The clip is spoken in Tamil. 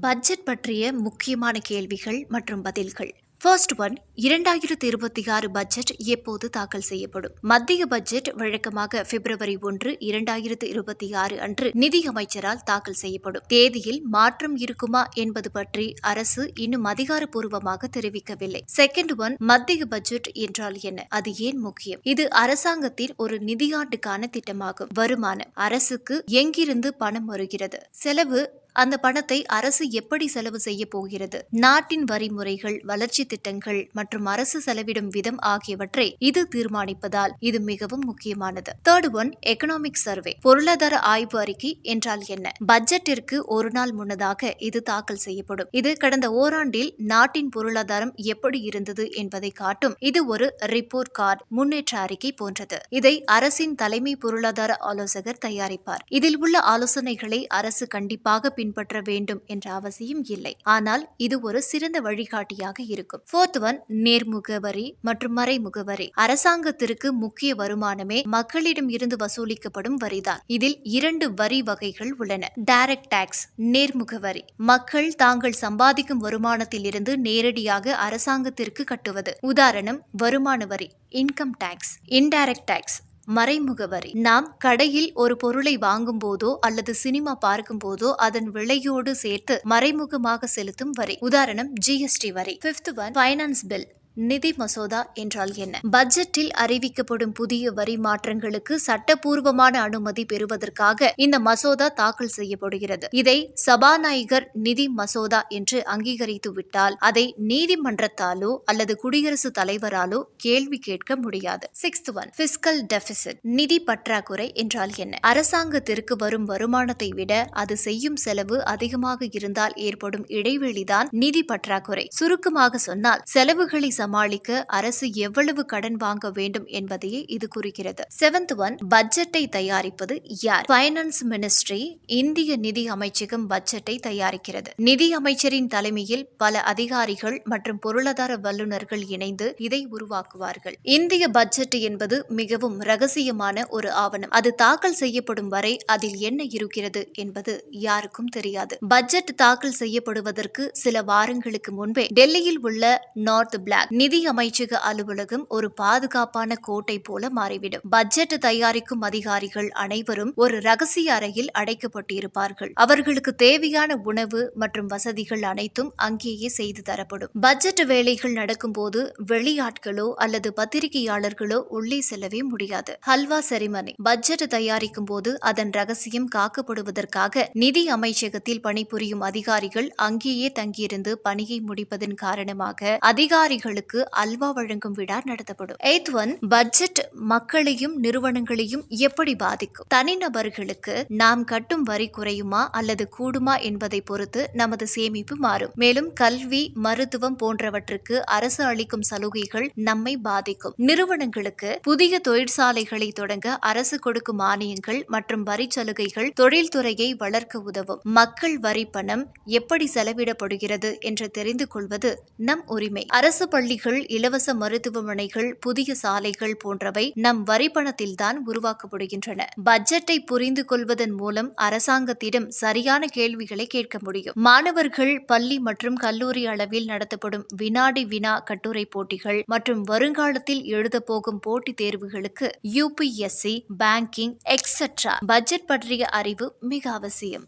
பட்ஜெட் பற்றிய முக்கியமான கேள்விகள் மற்றும் பதில்கள். ஃபர்ஸ்ட் ஒன் இரண்டாயிரத்தி இருபத்தி ஆறு பட்ஜெட் எப்போது தாக்கல் செய்யப்படும்? மத்திய பட்ஜெட் வழக்கமாக பிப்ரவரி ஒன்று இரண்டாயிரத்து இருபத்தி ஆறு அன்று நிதி அமைச்சரால் தாக்கல் செய்யப்படும். தேதியில் மாற்றம் இருக்குமா என்பது பற்றி அரசு இன்னும் அதிகாரப்பூர்வமாக தெரிவிக்கவில்லை. செகண்ட் ஒன் மத்திய பட்ஜெட் என்றால் என்ன? அது ஏன் முக்கியம்? இது அரசாங்கத்தின் ஒரு நிதியாண்டுக்கான திட்டமாகும். வருமானம். அரசுக்கு எங்கிருந்து பணம் வருகிறது? செலவு அந்த பணத்தை அரசு எப்படி செலவு செய்ய போகிறது? நாட்டின் வரி முறைகள் வளர்ச்சி திட்டங்கள் மற்றும் அரசு செலவிடும் விதம் ஆகியவற்றை இது தீர்மானிப்பதால் இது மிகவும் முக்கியமானது. தேர்ட் ஒன் எக்கனாமிக் சர்வே பொருளாதார ஆய்வு அறிக்கை என்றால் என்ன? பட்ஜெட்டிற்கு ஒரு நாள் முன்னதாக இது தாக்கல் செய்யப்படும். இது கடந்த ஓராண்டில் நாட்டின் பொருளாதாரம் எப்படி இருந்தது என்பதை காட்டும். இது ஒரு ரிப்போர்ட் கார்டு முன்னேற்ற அறிக்கை போன்றது. இதை அரசின் தலைமை பொருளாதார ஆலோசகர் தயாரிப்பார். இதில் உள்ள ஆலோசனைகளை அரசு கண்டிப்பாக பின்பற்ற வேண்டும் என்ற அவசியம் இல்லை. ஆனால் இது ஒரு சிறந்த வழிகாட்டியாக இருக்கும். ஃபோர்த் ஒன் நேர்முக வரி மற்றும் மறைமுக வரி அரசாங்கத்திற்கு முக்கிய வருமானமே மக்களிடம் இருந்து வசூலிக்கப்படும் வரிதான் இதில் இரண்டு வரி வகைகள் உள்ளன. டைரக்ட் டாக்ஸ் நேர்முக வரி மக்கள் தாங்கள் சம்பாதிக்கும் வருமானத்தில் இருந்து நேரடியாக அரசாங்கத்திற்கு கட்டுவது. உதாரணம் வருமான வரி இன்கம் டாக்ஸ் இன்டைரக்ட் டாக்ஸ் மறைமுக வரி நாம் கடையில் ஒரு பொருளை வாங்கும் போதோ அல்லது சினிமா பார்க்கும் போதோ அதன் விலையோடு சேர்த்து மறைமுகமாக செலுத்தும் வரி. உதாரணம் ஜிஎஸ்டி வரி. பிப்த் ஒன் ஃபைனான்ஸ் பில் நிதி மசோதா என்றால் என்ன? பட்ஜெட்டில் அறிவிக்கப்படும் புதிய வரி மாற்றங்களுக்கு சட்டப்பூர்வமான அனுமதி பெறுவதற்காக இந்த மசோதா தாக்கல் செய்யப்படுகிறது. இதை சபாநாயகர் நிதி மசோதா என்று அங்கீகரித்து விட்டால் அதை நீதிமன்றத்தாலோ அல்லது குடியரசுத் தலைவராலோ கேள்வி கேட்க முடியாது. சிக்ஸ்த் ஒன் பிஸ்கல் டெபிசிட் நிதி பற்றாக்குறை என்றால் என்ன? அரசாங்கத்திற்கு வரும் வருமானத்தை விட அது செய்யும் செலவு அதிகமாக இருந்தால் ஏற்படும் இடைவெளிதான் நிதி பற்றாக்குறை. சுருக்கமாக சொன்னால் செலவுகளை சமாளிக்க அரசு எவ்வளவு கடன் வாங்க வேண்டும் என்பதையே இது குறிக்கிறது. செவன்த் ஒன் பட்ஜெட்டை தயாரிப்பது யார்? பைனான்ஸ் மினிஸ்ட்ரி இந்திய நிதி அமைச்சகம் பட்ஜெட்டை தயாரிக்கிறது. நிதி அமைச்சரின் தலைமையில் பல அதிகாரிகள் மற்றும் பொருளாதார வல்லுநர்கள் இணைந்து இதை உருவாக்குவார்கள். இந்திய பட்ஜெட் என்பது மிகவும் ரகசியமான ஒரு ஆவணம். அது தாக்கல் செய்யப்படும் வரை அதில் என்ன இருக்கிறது என்பது யாருக்கும் தெரியாது. பட்ஜெட் தாக்கல் செய்யப்படுவதற்கு சில வாரங்களுக்கு முன்பே டெல்லியில் உள்ள நார்த் பிளாக் நிதி அமைச்சக அலுவலகம் ஒரு பாதுகாப்பான கோட்டை போல மாறிவிடும். பட்ஜெட் தயாரிக்கும் அதிகாரிகள் அனைவரும் ஒரு ரகசிய அறையில் அடைக்கப்பட்டிருப்பார்கள். அவர்களுக்கு தேவையான உணவு மற்றும் வசதிகள் அனைத்தும் அங்கேயே செய்து தரப்படும். பட்ஜெட் வேலைகள் நடக்கும்போது வெளியாட்களோ அல்லது பத்திரிகையாளர்களோ உள்ளே செல்லவே முடியாது. ஹல்வா செரிமனி. பட்ஜெட் தயாரிக்கும் போது அதன் ரகசியம் காக்கப்படுவதற்காக நிதி அமைச்சகத்தில் பணிபுரியும் அதிகாரிகள் அங்கேயே தங்கியிருந்து பணியை முடிப்பதன் காரணமாக அதிகாரிகளுக்கு அல்வா வழங்கும் விழா நடத்தப்படும். எய்த் ஒன் பட்ஜெட் மக்களையும் நிறுவனங்களையும் எப்படி பாதிக்கும்? தனிநபர்களுக்கு நாம் கட்டும் வரி குறையுமா அல்லது கூடுமா என்பதை பொறுத்து நமது சேமிப்பு மாறும். மேலும் கல்வி மருத்துவம் போன்றவற்றுக்கு அரசு அளிக்கும் சலுகைகள் நம்மை பாதிக்கும். நிறுவனங்களுக்கு புதிய தொழிற்சாலைகளை தொடங்க அரசு கொடுக்கும் மானியங்கள் மற்றும் வரி சலுகைகள் தொழில்துறையை வளர்க்க உதவும். மக்கள் வரி பணம் எப்படி செலவிடப்படுகிறது என்று தெரிந்து கொள்வது நம் உரிமை. அரசு பள்ளி பள்ளிகள் இலவச மருத்துவமனைகள் புதிய சாலைகள் போன்றவை நம் வரி பணத்தில்தான் உருவாக்கப்படுகின்றன. பட்ஜெட்டை புரிந்து கொள்வதன் மூலம் அரசாங்கத்திடம் சரியான கேள்விகளை கேட்க முடியும். மாணவர்கள் பள்ளி மற்றும் கல்லூரி அளவில் நடத்தப்படும் வினாடி வினா கட்டுரை போட்டிகள் மற்றும் வருங்காலத்தில் எழுதப்போகும் போட்டித் தேர்வுகளுக்கு யூபிஎஸ்சி பேங்கிங் எக்ஸெட்ரா பட்ஜெட் பற்றிய அறிவு மிக அவசியம்.